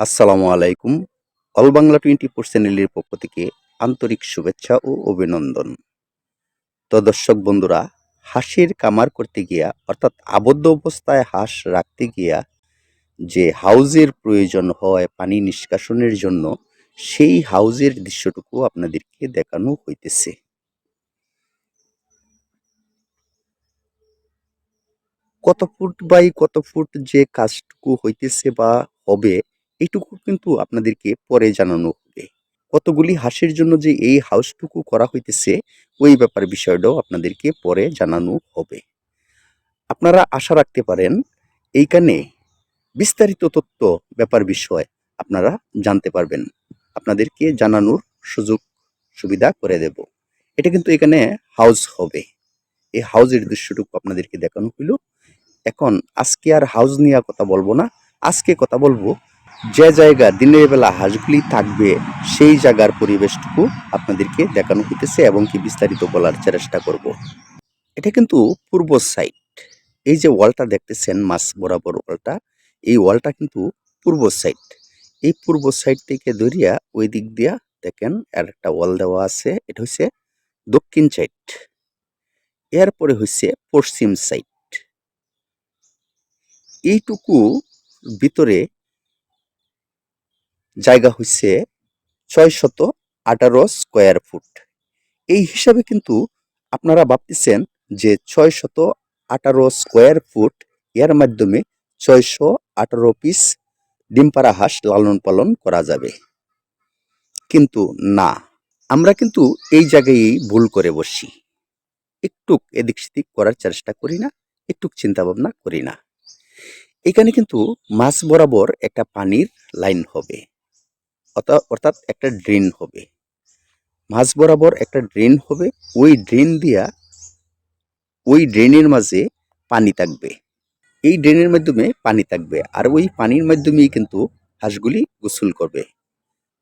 আসসালামু আলাইকুম। All Bangla twenty four চ্যানেলের পক্ষ থেকে আন্তরিক শুভেচ্ছা ও অভিনন্দন। তো দর্শক বন্ধুরা, হাঁসের কামার করতে গিয়া, অর্থাৎ আবদ্ধ অবস্থায় হাঁস রাখতে গিয়া যে হাউজের প্রয়োজন হয় পানি নিষ্কাশনের জন্য, সেই হাউজের দৃশ্যটুকু আপনাদেরকে দেখানো হইতেছে। কত ফুট বাই কত ফুট যে কাজটুকু হইতেছে বা হবে এইটুকু কিন্তু আপনাদেরকে পরে জানানো হবে। কতগুলি হাঁসের জন্য যে এই হাউসটুকু করা হইতেছে, ওই ব্যাপার বিষয়টাও আপনাদেরকে পরে জানানো হবে। আপনারা আশা রাখতে পারেন, এইখানে বিস্তারিত তথ্য ব্যাপার বিষয় আপনারা জানতে পারবেন। আপনাদেরকে জানানোর সুযোগ সুবিধা করে দেব। এটা কিন্তু এখানে হাউস হবে। এই হাউজের দৃশ্যটুকু আপনাদেরকে দেখানো হইল। এখন আজকে আর হাউস নিয়ে কথা বলব না। আজকে কথা বলব যে জায়গা দিনের বেলা হাঁসগুলি থাকবে, সেই জায়গার পরিবেশটুকু আপনাদেরকে দেখানো হইতেছে এবং কি বিস্তারিত বলার চেষ্টা করব। এটা কিন্তু পূর্ব সাইড এই যে ওয়ালটা দেখতেছেন, মাছ বরাবর ওয়ালটা, এই ওয়ালটা কিন্তু পূর্ব সাইড এই পূর্ব সাইড থেকে ধরিয়া ওই দিক দিয়া দেখেন, আর একটা ওয়াল দেওয়া আছে, এটা হচ্ছে দক্ষিণ সাইড এরপরে হচ্ছে পশ্চিম সাইড এইটুকু ভিতরে জায়গা হচ্ছে ছয় শত আঠারো স্কোয়ার ফুট। এই হিসাবে কিন্তু আপনারা ভাবতেছেন যে ছয় শত আঠারো স্কোয়ার ফুট এর মাধ্যমে ছয়শো আঠারো পিস ডিমপাড়া হাঁস লালন পালন করা যাবে। কিন্তু না, আমরা কিন্তু এই জায়গায় ভুল করে বসি। একটু এদিক সেদিক করার চেষ্টা করি না, একটু চিন্তা ভাবনা করি না। এখানে কিন্তু মাছ বরাবর একটা পানির লাইন হবে। অর্থাৎ একটা ড্রেন হবে। মাঝ বরাবর একটা ড্রেন হবে। ওই ড্রেন দিয়া ওই ড্রেনের মাঝে পানি থাকবে। এই ড্রেনের মাধ্যমে পানি থাকবে। আর ওই পানির মাধ্যমেই কিন্তু হাঁসগুলি গোসল করবে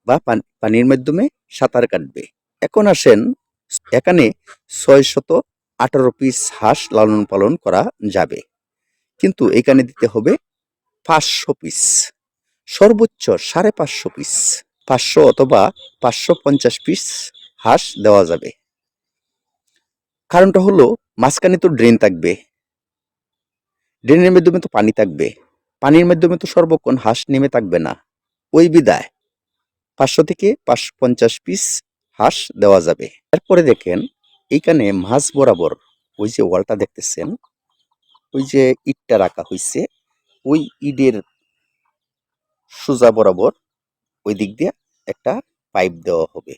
বা পান- পানির মাধ্যমে সাঁতার কাটবে। এখন আসেন, এখানে ছয় শত আঠারো পিস হাঁস লালন পালন করা যাবে। কিন্তু এখানে দিতে হবে পাঁচশো পিস সর্বোচ্চ সাড়ে পাঁচশো পিস পাঁচশো অথবা পাঁচশো পঞ্চাশ পিস হাঁস দেওয়া যাবে। কারণটা হলো, মাঝখানে তো ড্রেন থাকবে। ড্রেনের মাধ্যমে তো পানি থাকবে। পানির মাধ্যমে তো সর্বক্ষণ হাঁস নেমে থাকবে না। ওই বিদায়, পাঁচশো থেকে পাঁচশো পঞ্চাশ পিস হাঁস দেওয়া যাবে। এরপরে দেখেন, এইখানে মাছ বরাবর ওই যে ওয়ালটা দেখতেছেন, ওই যে ইটটা রাখা হয়েছে ওই ইটের সোজা বরাবর ওই দিক দিয়ে একটা পাইপ দেওয়া হবে।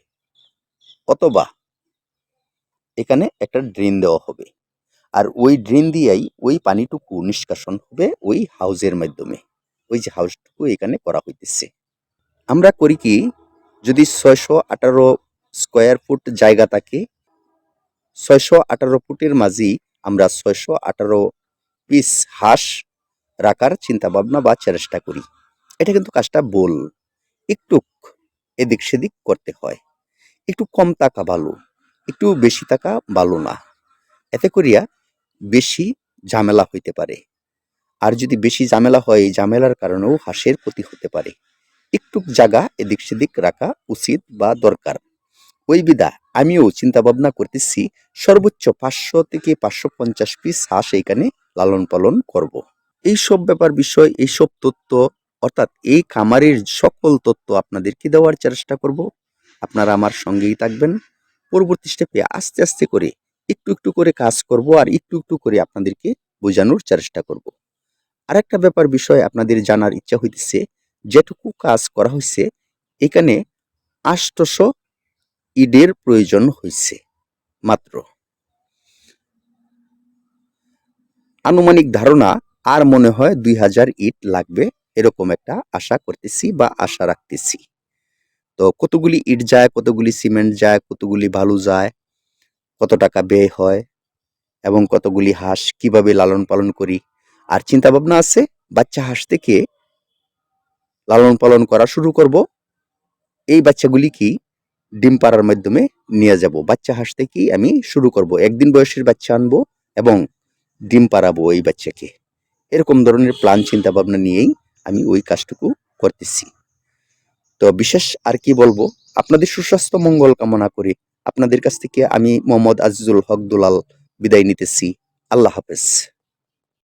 অথবা এখানে একটা ড্রেন দেওয়া হবে। আর ওই ড্রেন দিয়েই ওই পানিটুকু নিষ্কাশন হবে ওই হাউজের মাধ্যমে। ওই যে হাউসটুকু এখানে করা হইতেছে। আমরা করি কি, যদি ছয়শো আঠারো স্কোয়ার ফুট জায়গা থাকে, ছয়শো আঠারো ফুটের মাঝেই আমরা ছয়শো আঠারো পিস হাঁস রাখার চিন্তা ভাবনা বা চেষ্টা করি। এটা কিন্তু কাজটা বল একটু এদিক সেদিক করতে হয়। একটু কম টাকা ভালো, একটু বেশি টাকা ভালো না। এতে করিয়া বেশি ঝামেলা হইতে পারে। আর যদি বেশি ঝামেলা হয়, এই ঝামেলার কারণেও হাঁসের ক্ষতি হতে পারে। একটু জায়গা এদিক সেদিক রাখা উচিত বা দরকার। ওই বিধা আমিও চিন্তা ভাবনা করতেছি, সর্বোচ্চ পাঁচশো থেকে পাঁচশো পঞ্চাশ পিস হাঁস এইখানে লালন পালন করব। এই সব ব্যাপার বিষয়, এইসব তথ্য অর্থাৎ এই খামারের সকল তথ্য আপনাদেরকে দেওয়ার চেষ্টা করব। আপনারা আমার সঙ্গেই থাকবেন। পরবর্তী স্টেপে আস্তে আস্তে করে একটু একটু করে কাজ করব আর একটু একটু করে আপনাদেরকে বোঝানোর চেষ্টা করব। আরেকটা ব্যাপার বিষয় আপনাদের জানার ইচ্ছা হইতেছে, যেটুকু কাজ করা হয়েছে এখানে আষ্টশো ইডের প্রয়োজন হয়েছে মাত্র। আনুমানিক ধারণা আর মনে হয় দুই হাজার ইট লাগবে। এরকম একটা আশা করতেছি বা আশা রাখতেছি। তো কতগুলি ইট যায়, কতগুলি সিমেন্ট যায়, কতগুলি বালু যায়, কত টাকা ব্যয় হয় এবং কতগুলি হাঁস কীভাবে লালন পালন করি, আর চিন্তা ভাবনা আছে, বাচ্চা হাঁস থেকে লালন পালন করা শুরু করব। এই বাচ্চাগুলি কি ডিম পাড়ার মাধ্যমে নিয়ে যাব। বাচ্চা হাঁস থেকেই আমি শুরু করব। একদিন বয়সের বাচ্চা আনব এবং ডিম পাড়াবো এই বাচ্চাকে। এরকম ধরনের প্ল্যান চিন্তা ভাবনা নিয়েই আমি ওই কাজটুকু করতেছি। তো বিশেষ আর কি বলব, আপনাদের সুস্বাস্থ্য মঙ্গল কামনা করি আপনাদের কাছ থেকে আমি মোহাম্মদ আজিজুল হক দুলাল বিদায় নিতেছি। আল্লাহ হাফেজ।